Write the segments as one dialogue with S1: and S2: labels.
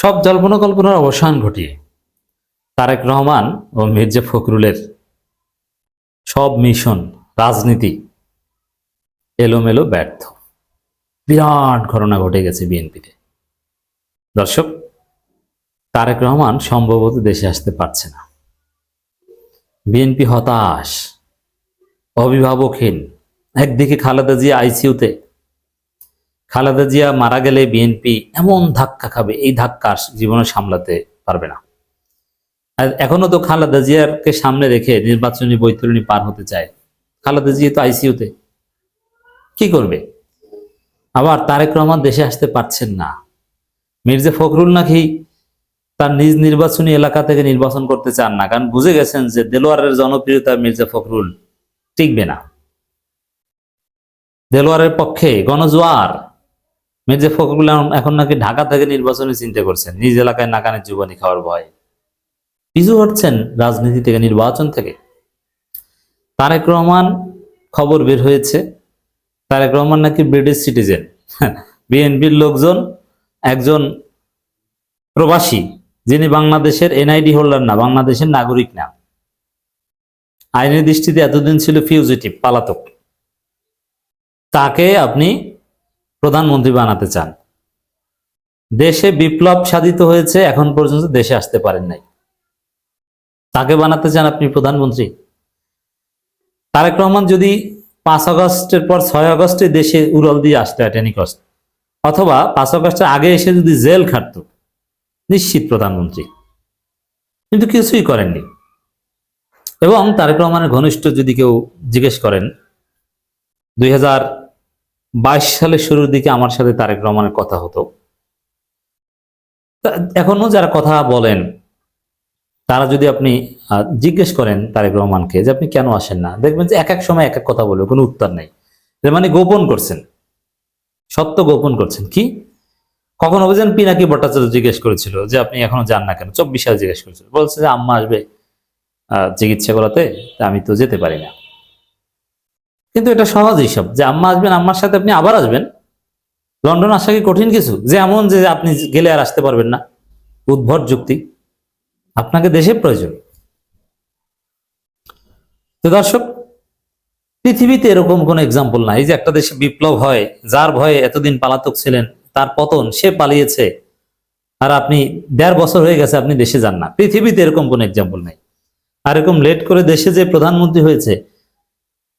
S1: সব জল্পনা কল্পনার অবসান ঘটিয়ে। তারেক রহমান ও মির্জা ফখরুলের সব মিশন, রাজনীতি এলোমেলো ব্যর্থ। বিরাট ঘটনা ঘটে গেছে বিএনপিতে। দর্শক, তারেক রহমান সম্ভবত দেশে আসতে পারছে না। বিএনপি হতাশ, অভিভাবকহীন। একদিকে খালেদা জিয়া আইসিইউতে খালেদা জিয়া মারা গেলে বিএনপি এমন ধাক্কা খাবে, এই ধাক্কা জীবনে সামলাতে পারবে না। এখনও তো খালেদা জিয়ারকে সামনে রেখে নির্বাচনী বৈতরণী পার হতে চায়। খালেদা জিয়া তো আইসিইউতে কি করবে? আবার তারেক রহমান দেশে আসতে পারছেন না। মির্জা ফখরুল নাকি তার নিজ নির্বাচনী এলাকা থেকে নির্বাচন করতে চান না, কারণ বুঝে গেছেন যে দেলোয়ারের জনপ্রিয়তা মির্জা ফখরুল টিকবে না। দেলোয়ারের পক্ষে গণজোয়ার মির্জা ফখরুল এখন নাকি ঢাকা থেকে নির্বাচনী চিন্তা করছেন, নিজ এলাকায় নাকানের জীবনী খাওয়ার ভয়। পিছু হচ্ছেন রাজনীতি থেকে, নির্বাচন থেকে। তারেক রহমান খবর বের হয়েছে। তারেক রহমান নাকি ব্রিটিশ সিটিজেন বিএনপির লোকজন একজন প্রবাসী, যিনি বাংলাদেশের এনআইডি হোল্ডার না, বাংলাদেশের নাগরিক না। আইনের দৃষ্টিতে এতদিন ছিল ফিউজিটিভ পালাতক। তাকে আপনি প্রধানমন্ত্রী বানাতে চান। দেশে বিপ্লব সাধিত হয়েছে, এখন পর্যন্ত দেশে আসতে পারেন নাই। তাকে বানাতে চান আপনি প্রধানমন্ত্রী? তারেক রহমান যদি পাঁচ আগস্টের পর ছয় আগস্টে দেশে উড়ল দিয়ে আসতো অ্যাটেনি কস্ট অথবা পাঁচ আগস্টের আগে এসে যদি জেল খাটত, নিশ্চিত প্রধানমন্ত্রী। কিন্তু কিছুই করেননি। এবং তারেক রহমানের ঘনিষ্ঠ যদি কেউ জিজ্ঞেস করেন, দুই হাজার বাইশ সালের শুরুর দিকে আমার সাথে তারেক রহমানের কথা হতো। এখনও যারা কথা বলেন, তারা যদি আপনি জিজ্ঞেস করেন তারেক রহমানকে যে আপনি কেন আসেন না, দেখবেন যে এক এক সময় এক এক কথা বলবে, কোনো উত্তর নেই। মানে গোপন করছেন। সত্য গোপন করছেন। কি? কখন অভিযান পিনাকি ভট্টাচার্য জিজ্ঞেস করেছিল যে আপনি এখনও যান না কেন? চব্বিশ সালে জিজ্ঞেস করেছিল। বলছে যে আম্মা আসবে চিকিৎসা করাতে আমি তো যেতে পারি না। কিন্তু এটা সহজ হিসাব যে আম্মা আসবেন, আম্মার সাথে আপনি আবার আসবেন। লন্ডন আসা কি কঠিন কিছু? যে এমন যে আপনি গেলে আর আসতে পারবেন না। উদ্ভট যুক্তি। আপনাকে দেশে প্রয়োজন। তো দর্শক, পৃথিবীতে এরকম কোন এক্সাম্পল নাই যে একটা দেশে বিপ্লব হয়, যার ভয়ে এতদিন পালাতক ছিলেন, তার পতন সে পালিয়েছে, আর আপনি দেড় বছর হয়ে গেছে আপনি দেশে যান না। পৃথিবীতে এরকম কোন এক্সাম্পল নাই। আর এরকম লেট করে দেশে যে প্রধানমন্ত্রী হয়েছে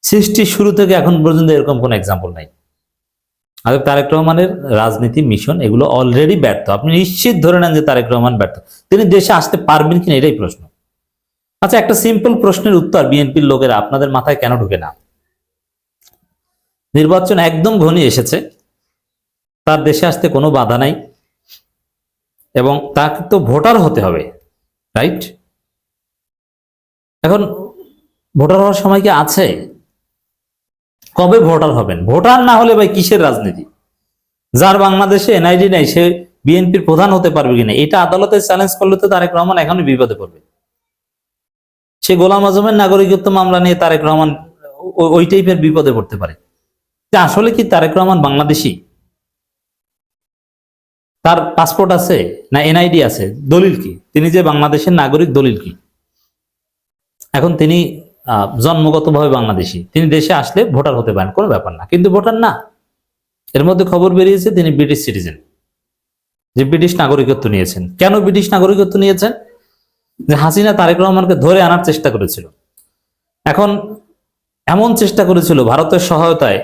S1: সৃষ্টির শুরু থেকে এখন পর্যন্ত এরকম কোন এক্সাম্পল নাই। আর তারেক রহমানের রাজনীতি মিশন এগুলো অলরেডি ব্যর্থ। আপনি নিশ্চিত ধরে নেন যে তারেক রহমান ব্যর্থ। তিনি দেশে আসতে পারবেন কিনা এটাই প্রশ্ন। আচ্ছা একটা সিম্পল প্রশ্নের উত্তর বিএনপির লোকেরা আপনাদের মাথায় কেন ঢুকে না? নির্বাচন একদম ঘনিয়ে এসেছে। তার দেশে আসতে কোনো বাধা নাই। এবং তাকে তো ভোটার হতে হবে, রাইট? এখন ভোটার হওয়ার সময় কি আছে? কবে ভোটার হবেন। ভোটার না হলে ভাই কিসের রাজনীতি? যার বাংলাদেশে এনআইডি নাই, সে বিএনপির প্রধান হতে পারবে কিনা? এটা আদালতে চ্যালেঞ্জ করলে তো তারেক রহমান এখনই বিপদে পড়বে। সে গোলাম আজমের নাগরিকত্ব মামলা নিয়ে তারেক রহমান ওই টাইপের বিপদে পড়তে পারে। যে আসলে কি তারেক রহমান বাংলাদেশি? তার পাসপোর্ট আছে না এনআইডি আছে? দলিল কি? তিনি যে বাংলাদেশের নাগরিক, দলিল কি? এখন তিনি জন্মগতভাবে বাংলাদেশি। তিনি দেশে আসলে ভোটার হতে পারেন, কোনো ব্যাপার না। কিন্তু ভোটার না। এর মধ্যে খবর বেরিয়েছে তিনি ব্রিটিশ সিটিজেন, যে ব্রিটিশ নাগরিকত্ব নিয়েছেন। কেন ব্রিটিশ নাগরিকত্ব নিয়েছেন? যে হাসিনা তারেক রহমানকে ধরে আনার চেষ্টা করেছিল। এখন এমন চেষ্টা করেছিল ভারতের সহায়তায়,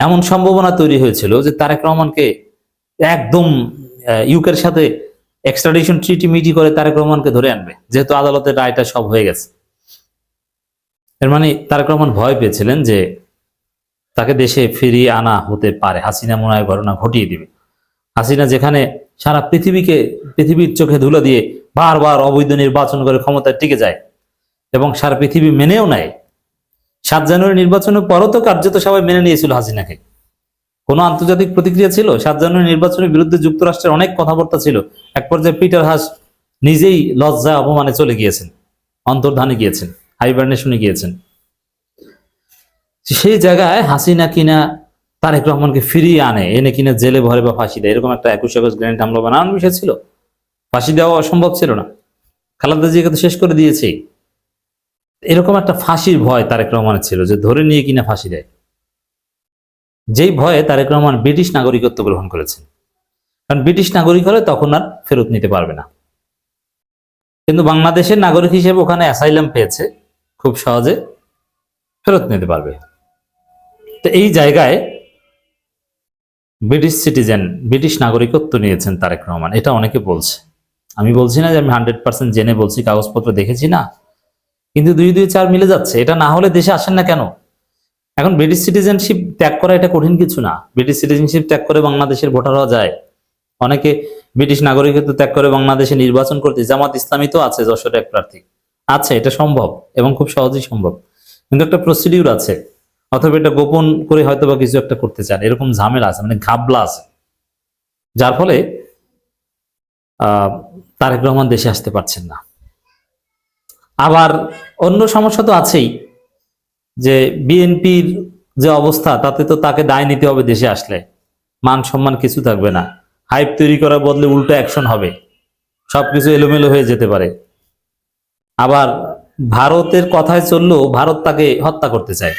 S1: এমন সম্ভাবনা তৈরি হয়েছিল যে তারেক রহমানকে একদম ইউকের সাথে এক্সট্রাডিশন ট্রিটি মিটি করে তারেক রহমানকে ধরে আনবে। যেহেতু আদালতের রায়টা সব হয়ে গেছে। এর মানে তারেক রহমান ভয় পেয়েছিলেন যে তাকে দেশে ফিরিয়ে আনা হতে পারে। হাসিনা মনে হয় ঘটনা ঘটিয়ে দিবে। হাসিনা যেখানে সারা পৃথিবীকে, পৃথিবীর চোখে ধুলো দিয়ে বারবার অবৈধ নির্বাচন করে ক্ষমতায় টিকে যায় এবং সারা পৃথিবী মেনেও নেয়। সাত জানুয়ারি নির্বাচনের পরও তো কার্যত সবাই মেনে নিয়েছিল হাসিনাকে। কোনো আন্তর্জাতিক প্রতিক্রিয়া ছিল? সাত জানুয়ারি নির্বাচনের বিরুদ্ধে যুক্তরাষ্ট্রের অনেক কথাবার্তা ছিল। এক পর্যায়ে পিটার হাস নিজেই লজ্জা অপমানে চলে গিয়েছেন, অন্তর্ধানে গিয়েছেন। হাইবারনেশনে গিয়েছেন। সেই জায়গায় হাসিনা কিনা তারেক রহমানকে ফিরিয়ে আনে এনে কিনা জেলে ভরে বা ফাঁসি দেয়, এরকম একটা একুশ আগস্ট গ্রেনেড হামলা বানানোর বিষয় ছিল। ফাঁসি দেওয়া অসম্ভব ছিল না। খালাদা জিয়াকে তো শেষ করে দিয়েছে। এরকম একটা ফাঁসির ভয় তারেক রহমানের ছিল যে ধরে নিয়ে কিনা ফাঁসি দেয়। যেই ভয়ে তারেক রহমান ব্রিটিশ নাগরিকত্ব গ্রহণ করেছেন। কারণ ব্রিটিশ নাগরিক হলে তখন আর ফেরত নিতে পারবে না। কিন্তু বাংলাদেশের নাগরিক হিসেবে ওখানে অ্যাসাইলাম পেয়েছে। খুব সহজে ফেরত নিতে পারবে। তো এই জায়গায় ব্রিটিশ সিটিজেন ব্রিটিশ নাগরিকত্ব নিয়েছেন তারেক রহমান। এটা অনেকে বলছে। আমি বলছি না যে আমি হান্ড্রেড পার্সেন্ট জেনে বলছি, কাগজপত্র দেখেছি না। কিন্তু দুই দুই, চার মিলে যাচ্ছে। এটা না হলে দেশে আসেন না কেন? এখন ব্রিটিশ সিটিজেনশিপ ত্যাগ করা এটা কঠিন কিছু না। ব্রিটিশ সিটিজেনশিপ ত্যাগ করে বাংলাদেশের ভোটার হওয়া যায়। অনেকে ব্রিটিশ নাগরিকত্ব ত্যাগ করে বাংলাদেশে নির্বাচন করতে, জামাত ইসলামী তো আছে, যশোর এক প্রার্থী। আছে, এটা সম্ভব এবং খুব সহজেই সম্ভব। কিন্তু একটা প্রসিডিউর আছে, অথবা এটা গোপন করে হয়তো বা কিছু একটা করতে চান, এরকম ঝামেলা আছে মানে ঘাবলা আছে। যার ফলে তারেক রহমান দেশে আসতে পারছেন না। আবার অন্য সমস্যা তো আছেই, যে বিএনপির যে অবস্থা, তাতে তো তাকে দায় নিতে হবে দেশে আসলে। মান সম্মান কিছু থাকবে না। হাইপ তৈরি করার বদলে উল্টো অ্যাকশন হবে। সবকিছু এলোমেলো হয়ে যেতে পারে। আবার ভারতের কথায় চললেও ভারত তাকে হত্যা করতে চায়।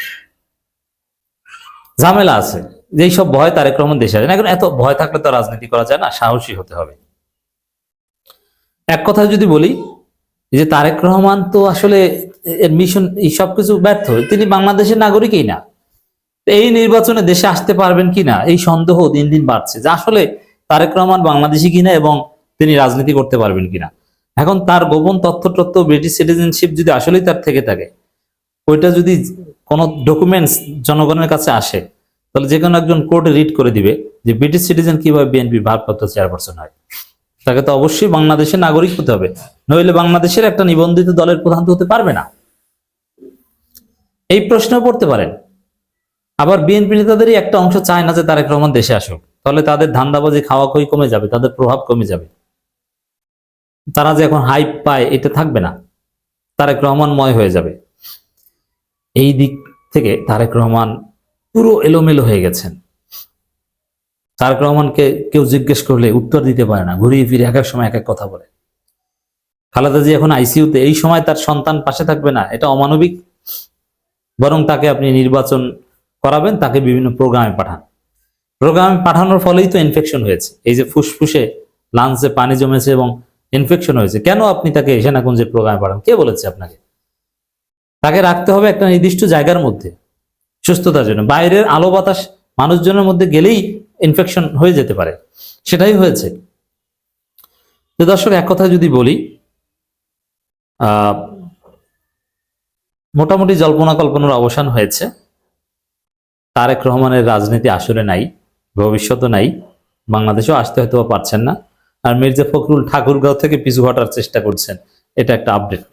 S1: ঝামেলা আছে। যেই সব ভয় তারেক রহমান দেশে না এখন এত ভয় থাকলে তো রাজনীতি করা যায় না, সাহসী হতে হবে। এক কথা যদি বলি যে তারেক রহমান তো আসলে এর মিশন এই সবকিছু ব্যর্থ। তিনি বাংলাদেশের নাগরিকই না। এই নির্বাচনে দেশে আসতে পারবেন কিনা এই সন্দেহ দিন দিন বাড়ছে যে আসলে তারেক রহমান বাংলাদেশি কিনা এবং তিনি রাজনীতি করতে পারবেন কিনা। এখন তার গোপন তথ্য তথ্য ব্রিটিশ সিটিজেনশিপ যদি আসলেই তার থেকে থাকে, ওইটা যদি কোনো ডকুমেন্টস জনগণের কাছে আসে, তাহলে যে কোনো একজন কোর্টে রিড করে দিবে যে ব্রিটিশ সিটিজেন কীভাবে বিএনপি ভারপ্রাপ্ত চেয়ারপারসন হয়। তাকে তো অবশ্যই বাংলাদেশের নাগরিক হতে হবে, নইলে বাংলাদেশের একটা নিবন্ধিত দলের প্রধান হতে পারবে না। এই প্রশ্ন পড়তে পারেন। আবার বিএনপি নেতাদেরই একটা অংশ চায় না যে তারেক রহমান দেশে আসুক, তাহলে তাদের ধান্দাবাজি খাওয়া খই কমে যাবে, তাদের প্রভাব কমে যাবে। তারা যে এখন হাইপ পায়, এটা থাকবে না। তারেক রহমানময় হয়ে যাবে। এই দিক থেকে তারেক রহমান পুরো এলোমেলো হয়ে গেছেন। তারেক রহমানকে কেউ জিজ্ঞেস করলে উত্তর দিতে পারে না, ঘুরিয়ে ফিরে এক এক সময় এক এক কথা বলে। খালেদা জি এখন আইসিইউতে এই সময় তার সন্তান পাশে থাকবে না, এটা অমানবিক। বরং তাকে আপনি নির্বাচন করাবেন, তাকে বিভিন্ন প্রোগ্রামে পাঠান। প্রোগ্রামে পাঠানোর ফলেই তো ইনফেকশন হয়েছে। এই যে ফুসফুসে লাঞ্চে পানি জমেছে এবং ইনফেকশন হয়েছে। কেন আপনি তাকে সেনাকুঞ্জের প্রোগ্রামে পাঠান? কে বলেছে আপনাকে? তাকে রাখতে হবে একটা নির্দিষ্ট জায়গার মধ্যে, সুস্থতার জন্য। বাইরের আলো বাতাস মানুষজনের মধ্যে গেলেই ইনফেকশন হয়ে যেতে পারে। সেটাই হয়েছে। তো দর্শক, এক কথা যদি বলি মোটামুটি জল্পনা কল্পনার অবসান হয়েছে। তারেক রহমানের রাজনীতি আসলে নাই, ভবিষ্যৎও নাই, বাংলাদেশেও আসতে হয়তো পারছেন না। আর মির্জা ফখরুল ঠাকুরগাঁও থেকে পিছু হটার চেষ্টা করছেন। এটা একটা আপডেট